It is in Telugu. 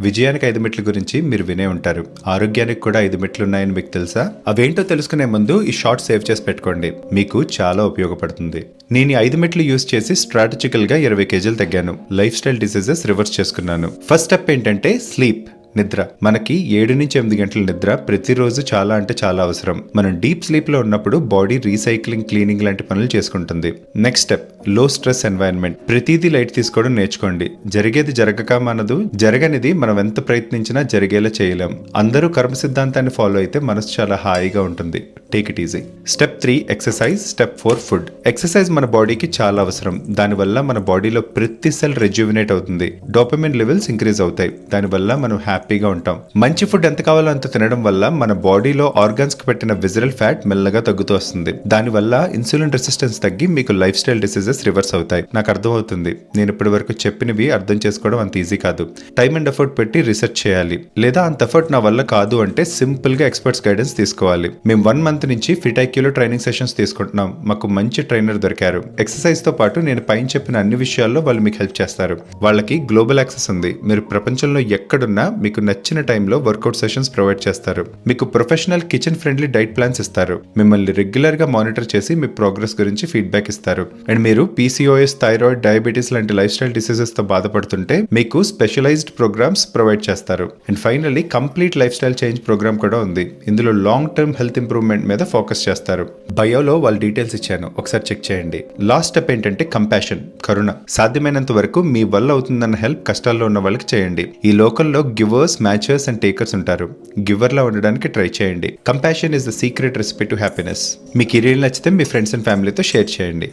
విజయానికి ఐదు మెట్ల గురించి మీరు వినే ఉంటారు. ఆరోగ్యానికి కూడా ఐదు మెట్లు ఉన్నాయని మీకు తెలుసా? అవేంటో తెలుసుకునే ముందు ఈ షార్ట్ సేవ్ చేసి పెట్టుకోండి. మీకు చాలా ఉపయోగపడుతుంది. నేను ఈ ఐదు మెట్లు యూస్ చేసి స్ట్రాటజికల్గా ఇరవై కేజీలు తగ్గాను. లైఫ్ స్టైల్ డిసీజెస్ రివర్స్ చేసుకున్నాను. ఫస్ట్ స్టెప్ ఏంటంటే స్లీప్ నిద్ర. మనకి ఏడు నుంచి ఎనిమిది గంటల నిద్ర ప్రతిరోజు చాలా అంటే చాలా అవసరం. మనం డీప్ స్లీప్లో ఉన్నప్పుడు బాడీ రీసైక్లింగ్ క్లీనింగ్ లాంటి పనులు చేసుకుంటుంది. నెక్స్ట్ స్టెప్లో స్ట్రెస్ ఎన్వైరన్మెంట్ ప్రతిదీ లైట్ తీసుకోవడం నేర్చుకోండి. జరిగేది జరగక మనదు. జరగనిది మనం ఎంత ప్రయత్నించినా జరిగేలా చేయలేం. అందరూ కర్మ సిద్ధాంతాన్ని ఫాలో అయితే మనసు చాలా హాయిగా ఉంటుంది. Take it easy step three exercise step four food exercise మన బాడీకి చాలా అవసరం. దానివల్ల మన బాడీలో ప్రతి సెల్ రెజ్యూవినేట్ అవుతుంది. డోపమిన్ లెవెల్స్ ఇంక్రీజ్ అవుతాయి. దానివల్ల మనం హ్యాపీ హ్యాపీగా ఉంటాం. మంచి ఫుడ్ ఎంత కావాలో అంత తినడం వల్ల మన బాడీలో ఆర్గాన్స్కి పెట్టిన విజరల్ ఫ్యాట్ మెల్లగా తగ్గుతూ వస్తుంది. దానివల్ల ఇన్సులిన్ రెసిస్టెన్స్ తగ్గి మీకు లైఫ్ స్టైల్ డిసీజెస్ రివర్స్ అవుతాయి. నాకు అర్థమవుతుంది. నేను ఇప్పటి వరకు చెప్పినవి అర్థం చేసుకోవడం అంత ఈజీ కాదు. టైం అండ్ ఎఫర్ట్ పెట్టి రీసెర్చ్ చేయాలి. లేదా అంత ఎఫర్ట్ నా వల్ల కాదు అంటే సింపుల్గా ఎక్స్పర్ట్స్ గైడెన్స్ తీసుకోవాలి. మేము వన్ మంత్ నుంచి ఫిట్ ఐక్యూలో ట్రైనింగ్ సెషన్స్ తీసుకుంటున్నాం. మాకు మంచి ట్రైనర్ దొరికారు. ఎక్సర్సైజ్తో పాటు నేను పైన చెప్పిన అన్ని విషయాల్లో వాళ్ళు మీకు హెల్ప్ చేస్తారు. వాళ్ళకి గ్లోబల్ యాక్సెస్ ఉంది. మీరు ప్రపంచంలో ఎక్కడున్నా మీకు మీకు నచ్చిన టైంలో వర్కౌట్ సెషన్స్ ప్రొవైడ్ చేస్తారు. మీకు professional kitchen friendly diet plans ఇస్తారు. మిమ్మల్ని రెగ్యులర్గా మానిటర్ చేసి మీ ప్రోగ్రెస్ గురించి ఫీడ్బ్యాక్ ఇస్తారు. అండ్ మీరు పీసీఓఎస్ థైరాయిడ్ డయాబెటీస్ లాంటి లైఫ్ స్టైల్ డిసీజెస్తో బాధపడుతుంటే మీకు స్పెషలైజ్డ్ ప్రోగ్రామ్స్ ప్రొవైడ్ చేస్తారు. And finally complete life style change program కూడా ఉంది. ఇందులో లాంగ్ టర్మ్ హెల్త్ ఇంప్రూవ్మెంట్ మీద ఫోకస్ చేస్తారు. బయోలో వాళ్ళ డీటెయిల్స్ ఇచ్చాను. ఒకసారి చెక్ చేయండి. లాస్ట్ స్టెప్ ఏంటంటే కంపాషన్ కరుణ. సాధ్యమైనంత వరకు మీ వల్ల అవుతుందన్న హెల్ప్ కష్టాల్లో ఉన్న వాళ్ళకి చేయండి. ఈ లోకల్లో గివర్స్ మ్యాచర్స్ అండ్ టేకర్స్ ఉంటారు. గివర్లా ఉండడానికి ట్రై చేయండి. Compassion is the secret recipe to happiness. మీకు ఈ రీల్ నచ్చితే మీ ఫ్రెండ్స్ అండ్ ఫ్యామిలీతో షేర్ చేయండి.